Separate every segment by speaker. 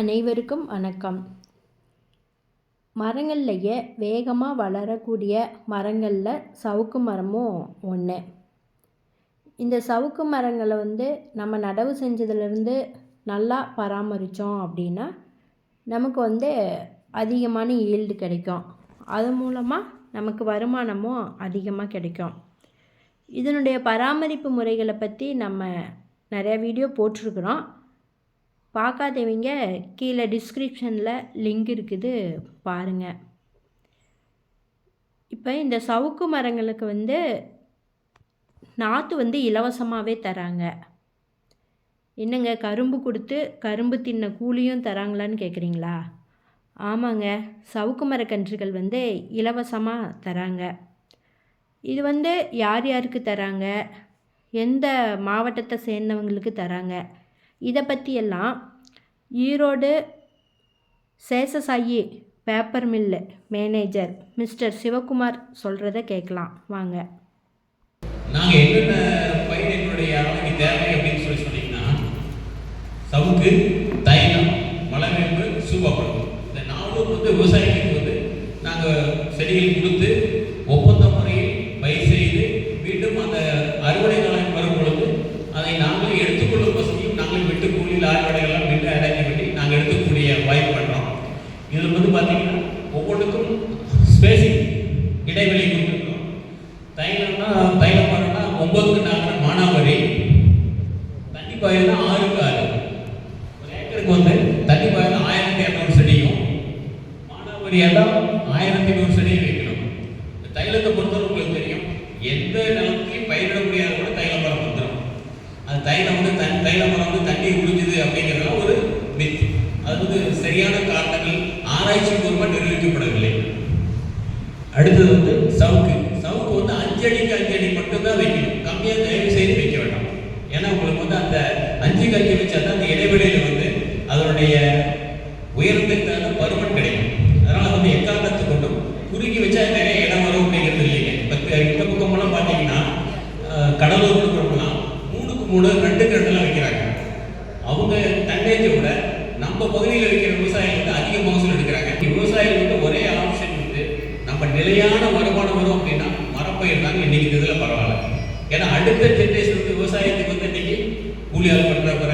Speaker 1: அனைவருக்கும் வணக்கம். மரங்கள்லேயே வேகமாக வளரக்கூடிய மரங்களில் சவுக்கு மரமும் ஒன்று இந்த சவுக்கு மரங்களை வந்து நம்ம நடவு செஞ்சதுலேருந்து நல்லா பராமரித்தோம் அப்படின்னா நமக்கு வந்து அதிகமான ஈல்டு கிடைக்கும். அது மூலமாக நமக்கு வருமானமும் அதிகமாக கிடைக்கும். இதனுடைய பராமரிப்பு முறைகளை பற்றி நம்ம நிறையா வீடியோ போட்டிருக்கிறோம். பார்க்காதவங்க கீழே டிஸ்கிரிப்ஷனில் லிங்க் இருக்குது பாருங்கள் இப்போ இந்த சவுக்கு மரங்களுக்கு வந்து நாற்று வந்து இலவசமாகவே தராங்க. என்னங்க கரும்பு கொடுத்து கரும்பு தின்ன கூலியும் தராங்களான்னு கேட்குறீங்களா ஆமாங்க சவுக்கு மரக்கன்றுகள் வந்து இலவசமாக தராங்க. இது வந்து யார் யாருக்கு தராங்க? எந்த மாவட்டத்தை சேர்ந்தவங்களுக்கு தராங்க? இதை பற்றியெல்லாம் Erode Seshasayee paper mill manager mister Sivakumar சொல்கிறத கேட்கலாம். வாங்க.
Speaker 2: நாங்கள் என்னென்ன பயிர் எங்களுடைய அளவுக்கு தேவை அப்படின்னு சொல்லி சொன்னீங்கன்னா சவுக்கு தைலம் மலைவேம்பு சூப்பாப்பழம் இந்த நாலும் வந்து விவசாயிகளுக்கு வந்து நாங்கள் செடிகள் கொடுத்து ஒப்பந்த முறையில் பயிர் செய்து மீண்டும் அந்த அறுவடை காலம் வரும் பொழுது அதை நாங்கள் எடுத்துக்கொள்ளும் வசதியும் நாங்கள் விட்டு கூலியில் அறுவடைகள்லாம் மீண்டும் அரேஞ்ச் பண்ணி நாங்கள் எடுத்துக்கூடிய வாய்ப்பு பண்ணுறோம் இதில் வந்து பார்த்தீங்கன்னா ஒவ்வொன்றுக்கும் ஸ்பேசிங் இடைவெளி கொடுத்துருக்கோம். தைலம்னா தைலம் மரம்னா ஒன்பதுக்கு நாலு மானாவரி. தண்ணி பாயம்னா ஆறுக்கு ஆறு. ஒரு ஏக்கருக்கு வந்து தண்ணி பாயம்னா ஆயிரத்தி இரநூறு செடியும் மானாவரி எல்லாம் ஆயிரத்தி நூறு செடியும் வைக்கணும். இந்த தைலத்தை பொறுத்தவரை உங்களுக்கு தெரியும். எந்த நிலத்துலையும் பயிரிட முடியாத கூட தைலம் மரம் வந்துடும். அது தைலம் வந்து தன் தைல மரம் வந்து தண்ணி உறிஞ்சுது அப்படிங்கிறதுலாம் ஒரு மித்து அது வந்து சரியான காரணங்கள் ஆராய்ச்சி பூர்வமாக நிரூபிக்கப்படவில்லை. அடுத்தது வந்து சவுக்கு. சவுக்கு வந்து அஞ்சு அடிக்கு அஞ்சு அடி மட்டும்தான் வைக்கணும் கம்மியாக தயவு செய்து வைக்க வேண்டாம் ஏன்னா உங்களுக்கு வந்து அந்த அஞ்சுக்கு அஞ்சு வச்சா தான் அந்த இடைவெளியில் வந்து அதனுடைய உயரத்துக்கு தகுந்த பருமன் கிடைக்கும் அதனால வந்து எக்காரணத்தை கொண்டும் குறுகி வச்சா நிறைய இடம் வரும் அப்படிங்கிறது இல்லைங்க இப்போ இந்த பக்கமெல்லாம் பார்த்தீங்கன்னா அஹ், கடலூர் பக்கம்லாம் மூணுக்கு மூணு ரெண்டுக்கு ரெண்டுலாம் வைக்கிறாங்க அவங்க தன்னேஜை விட நம்ம பகுதியில் வைக்கிற விவசாயிகள் வந்து அதிக மகசூல் எடுக்கிறாங்க விவசாயிகள் வந்து ஒரே ஆப்ஷன் வந்து அப்போ நிலையான வருமானம் வரும் அப்படின்னா மரப்பயிர் தாங்க இன்னைக்கு இதில் பரவாயில்ல. ஏன்னா அடுத்த ஜென்ரேஷனுக்கு விவசாயத்துக்கு வந்து இன்னைக்கு கூலியால் ஆள் பண்ணுறப்பற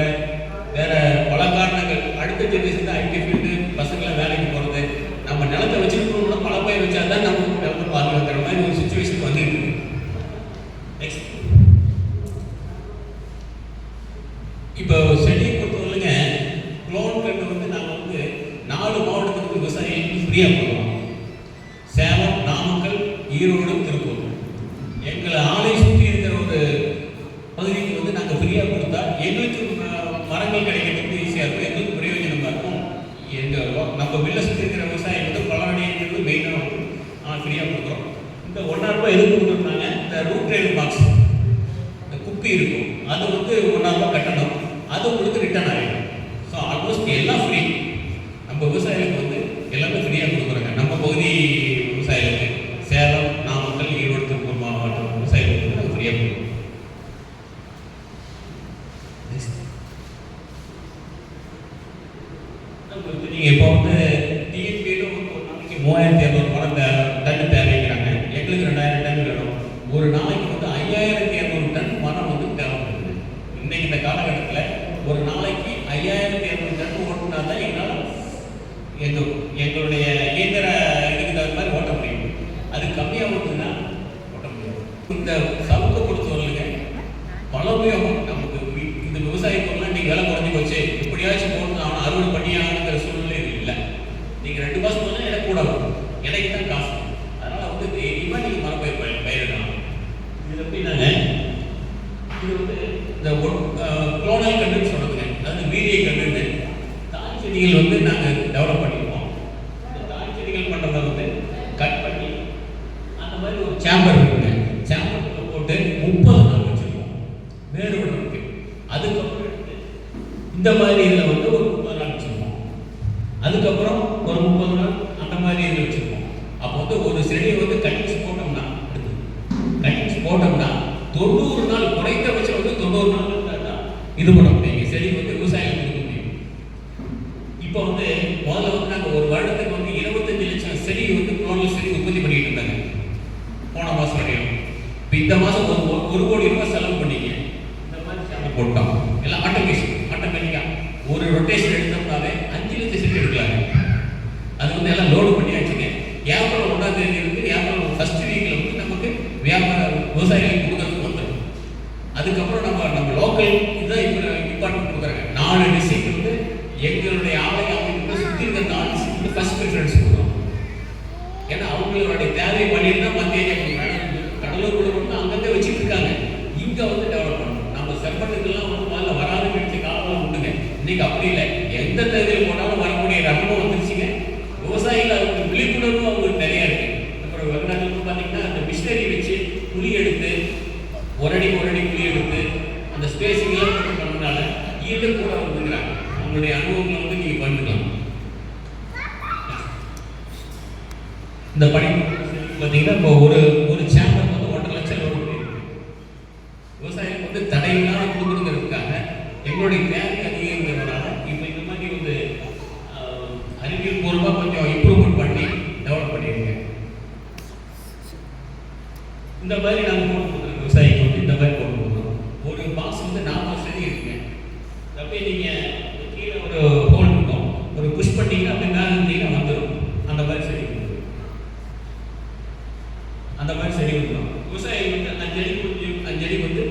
Speaker 2: வேற பல காரணங்கள். அடுத்த ஜென்ரேஷன் தான் ஐடி ஃபீல்டு பசங்களை வேலைக்கு போகிறது நம்ம நிலத்தை வச்சுருக்கணும்னா பல பயிர் வச்சா தான் நம்ம நிலத்தை பாதுகாக்கிற மாதிரி ஒரு சுச்சுவேஷன் வந்துட்டு இருக்கு. நெக்ஸ்ட் இப்போ செடியை பொறுத்தவரைங்க குளோன் கண்டு வந்து நாங்கள் வந்து நாலு மாவட்டத்துக்கு விவசாயிகளுக்கு ஃப்ரீயாக ம- கிடைக்கிறதுக்கு ஈஸியாக இருக்கும். எங்களுக்கு பிரயோஜனமாக இருக்கும். எங்கள் நம்ம வெளில சுற்றி இருக்கிற விவசாயம் வந்து பலனடைங்கிறது மெயினாக வந்து ஃப்ரீயாக கொடுக்குறோம். இந்த ஒன்றாயிரம் ரூபாய் எதுக்கு கொடுத்துருந்தாங்க? இந்த ரூட் ட்ரெயின் பாக்ஸ் இந்த குப்பி இருக்கும். அது வந்து ஒன்றாயிரம் ரூபாய் கட்டணும். அது உங்களுக்கு ரிட்டர்ன் ஆகிடும் ஸோ ஆல்மோஸ்ட் எல்லாம் ஃப்ரீ நம்ம விவசாயிகளுக்கு வந்து எல்லாமே ஃப்ரீயாக கொடுக்குறாங்க நம்ம பகுதி விவசாயிகளுக்கு சேலம் நாமக்கல் ஈரோடு திருப்பூர் மாவட்டம் விவசாயிகளுக்கு வந்து நாங்கள் ஃப்ரீயாக கொடுக்குறோம் உங்களுக்கு நீங்கள் இப்போ வந்து டிஎன்பியில் ஒரு நாளைக்கு மூவாயிரத்தி இரநூறு பணம் தே டன் தேவைங்கிறாங்க எங்களுக்கு ரெண்டாயிரம் டன் வேணும். ஒரு நாளைக்கு வந்து ஐயாயிரத்தி இரநூறு டன் மரம் வந்து தேவைப்படுது. இன்னைக்கு இந்த காலகட்டத்தில் ஒரு நாளைக்கு ஐயாயிரத்தி இரநூறு டன் ஓட்டினா தான் எங்களால் எங்கள் எங்களுடைய இயந்திர இதுக்கு தகுந்த மாதிரி ஓட்ட முடியும். அது கம்மியாக ஓட்டுதுன்னா ஓட்ட முடியும் இந்த சவுக்கை பொறுத்தவரையிலுங்க பல உபயோகம் நமக்கு வி- இந்த விவசாய பொருள்லாம் இன்னைக்கு விலை குறைஞ்சி போச்சு எப்படியாச்சும் போட்டு அவனை அறுவடை பண்ணியாங்கிற சூழ்நிலை இல்லை. நீங்கள் ரெண்டு மாதம் போனால் எனக்கு கூட வரும். எனக்கு தான் காசு. அதனால் வந்து தைரியமாக நீங்கள் மரப்பயிர் பயிர் பயிரிடலாம். இது எப்படின்னாங்க இது வந்து இந்த குளோனல் கண்டுன்னு சொல்கிறதுங்க அதாவது வீரிய கண்டுன்னு தான் செடிகள் வந்து நாங்கள் டெவலப் பண்ணியிருக்கோம் இந்த தாய் செடிகள் பண்ணுறத வந்து கட் பண்ணி அந்த மாதிரி ஒரு சேம்பர் இருக்குங்க சேம்பருக்குள்ள போட்டு முப்பது நாள் வச்சிருக்கோம் வேறு இருக்கு அதுக்கப்புறம் எடுத்து இந்த மாதிரி இதில் வந்து ஒரு முப்பது நாள் வச்சிருக்கோம் அதுக்கப்புறம் ஒரு முப்பது நாள் அந்த மாதிரி இது வச்சிருக்கோம் அப்போ வந்து ஒரு செடியை வந்து கட்டிச்சு போட்டோம்னா கட்டிச்சு போட்டோம்னா தொண்ணூறு நாள் குறைந்தபட்சம் வந்து தொண்ணூறு நாள் தான் இது பண்ண முடியும். செடி வந்து விவசாயம் கொடுக்க முடியும். இப்போ வந்து முதல்ல வந்து நாங்கள் ஒரு வருடத்துக்கு வந்து இருபத்தஞ்சு லட்சம் செடி வந்து குளோனல் செடி உற்பத்தி பண்ணிட்டு இருந்தாங்க. போன மாதம் வரையும். இப்போ இந்த மாதம் ஒரு ஒரு- ஒரு கோடி ரூபாய் செலவு பண்ணீங்க இந்த மாதிரி சேனல் போட்டோம் எல்லாம் ஆட்டோமேஷன் ஆட்டோமேட்டிக்காக ஒரு ரொட்டேஷன் எடுத்தோம்னாவே அஞ்சு லட்சம் செடி எடுக்கலாங்க அது வந்து எல்லாம் லோடு பண்ணியாச்சுங்க. ஏப்ரல் ஒன்றாம் தேதி இருந்து ஏப்ரல் ஃபர்ஸ்ட் வீக்கில் வந்து நமக்கு வியாபார விவசாயிகளுக்கு கொடுக்கறதுக்கு வந்துடும் அதுக்கப்புறம் நம்ம நம்ம லோக்கல் இதான் இப்போ டிபார்ட்மெண்ட் கொடுக்குறாங்க. நாலு டிஸ்ட்ரிக்ட் வந்து எங்களுடைய ஆலை அமைப்பு சுற்றி இருக்க நாலு டிஸ்ட்ரிக்ட் ஃபர்ஸ்ட் ப்ரிஃபரன்ஸ் கொடுக்குறோம் ஏன்னா அவங்களுடைய தேவை பண்ணிட்டு தான் மத்திய கடலூர் கூட மட்டும் அங்கங்கே வச்சுட்டு இருக்காங்க. இங்கே வந்து டெவலப் பண்ணணும். நம்ம செப்பட்டுக்கெல்லாம் வந்து முதல்ல வராது கிடைச்ச காலம் உண்டுங்க. இன்னைக்கு அப்படி இல்லை. எந்த தேதியில் போனாலும் வரக்கூடிய ரகமும் வந்துருச்சுங்க அவங்களுக்கு விழிப்புணர்வும் அவங்களுக்கு நிறைய இருக்கு. அப்புறம் வெளிநாட்டுல பார்த்தீங்கன்னா அந்த மிஷினரி வச்சு குழி எடுத்து ஒரடி ஒரடி புளி குழி எடுத்து அந்த ஸ்பேசிங் எல்லாம் ஈல்டு கூட வந்துங்கிறாங்க அவங்களுடைய அனுபவங்களை வந்து நீங்க பண்ணிக்கலாம் இந்த பணி பார்த்தீங்கன்னா இப்போ ஒரு ஒரு சேம்பர் வந்து ஒன்றரை லட்சம் லோடு பண்ணியிருக்கு விவசாயிகளுக்கு வந்து தடையில்லாம கொடுக்கணுங்கிறதுக்காக எங்களுடைய தேவை அதிகங்கிறதுனால இப்போ இந்த மாதிரி வந்து ஆஹ், அறிவியல் பூர்வமாக கொஞ்சம் இம்ப்ரூவ்மெண்ட் பண்ணி டெவலப் பண்ணியிருக்கேன் இந்த மாதிரி நாங்கள் போட்டு விவசாயிக்கு வந்து இந்த மாதிரி போட்டு கொடுக்குறோம் ஒரு பாக்ஸ் வந்து நாற்பது செடி இருக்குங்க அப்படியே நீங்கள் கீழே ஒரு ஹோல் இருக்கும். ஒரு புஷ் பண்ணிங்கன்னா அப்படியே மேலே இருந்தீங்கன்னா வந்துடும் அந்த மாதிரி செடி அந்த மாதிரி செடி வந்துடும் விவசாயி வந்து அஞ்சடி கொஞ்சம் அஞ்சடி வந்து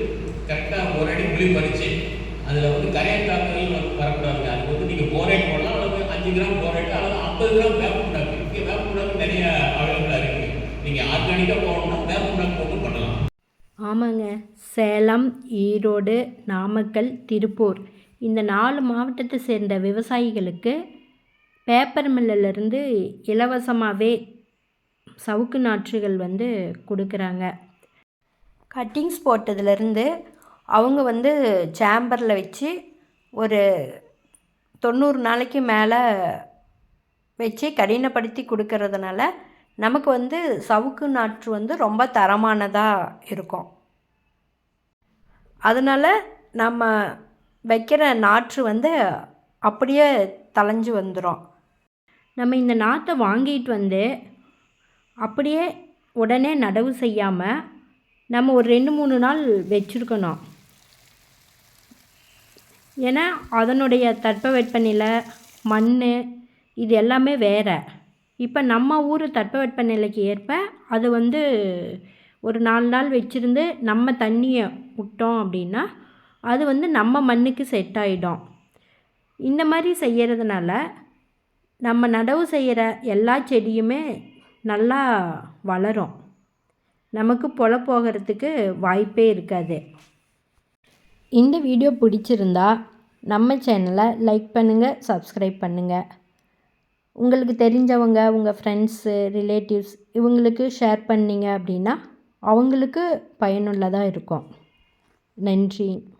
Speaker 2: கரெக்டாக ஒரு அடி குழி பறிச்சு அதில் வந்து கரையான் தாக்கல் வரக்கூடாதுங்க. அதுக்கு வந்து நீங்கள் போரேட் போடலாம். அல்லது அஞ்சு கிராம் போரேட் அல்லது ஐம்பது கிராம் வேப்ப புண்ணாக்கு. இங்கே வேப்ப நிறைய அவைலபிளாக இருக்குது நீங்கள் ஆர்கானிக்காக போகணும்னா வேப்ப புண்ணாக்கு போட்டு பண்ணலாம்.
Speaker 1: சேலம் ஈரோடு நாமக்கல் திருப்பூர். இந்த நாலு மாவட்டத்தை சேர்ந்த விவசாயிகளுக்கு பேப்பர் மில்லுலேருந்து இலவசமாகவே சவுக்கு நாற்றுகள் வந்து கொடுக்குறாங்க. கட்டிங்ஸ் போட்டதுலேருந்து அவங்க வந்து சேம்பரில் வச்சு ஒரு தொண்ணூறு நாளைக்கு மேலே வச்சு கடினப்படுத்தி கொடுக்கறதுனால நமக்கு வந்து சவுக்கு நாற்று வந்து ரொம்ப தரமானதாக இருக்கும். அதனால் நம்ம வைக்கிற நாற்று வந்து அப்படியே தளைஞ்சு வந்துடும் நம்ம இந்த நாற்றை வாங்கிட்டு வந்து அப்படியே உடனே நடவு செய்யாமல் நம்ம ஒரு ரெண்டு மூணு நாள் வச்சுருக்கணும். ஏன்னா அதனுடைய தட்பவெப்பநிலை மண் இது எல்லாமே வேறு. இப்போ நம்ம ஊர் தட்பவெப்பநிலைக்கு ஏற்ப அது வந்து ஒரு நாலு நாள் வச்சுருந்து நம்ம தண்ணியை விட்டோம் அப்படின்னா அது வந்து நம்ம மண்ணுக்கு செட் ஆகிடும் இந்த மாதிரி செய்கிறதுனால நம்ம நடவு செய்கிற எல்லா செடியுமே நல்லா வளரும். நமக்கு பொல போகிறதுக்கு வாய்ப்பே இருக்காது. இந்த வீடியோ பிடிச்சிருந்தா நம்ம சேனலை லைக் பண்ணுங்கள் சப்ஸ்கிரைப் பண்ணுங்கள் உங்களுக்கு தெரிஞ்சவங்க உங்கள் ஃப்ரெண்ட்ஸு ரிலேட்டிவ்ஸ் இவங்களுக்கு ஷேர் பண்ணிங்க அப்படின்னா அவங்களுக்கு பயனுள்ளதாக இருக்கும். நன்றி.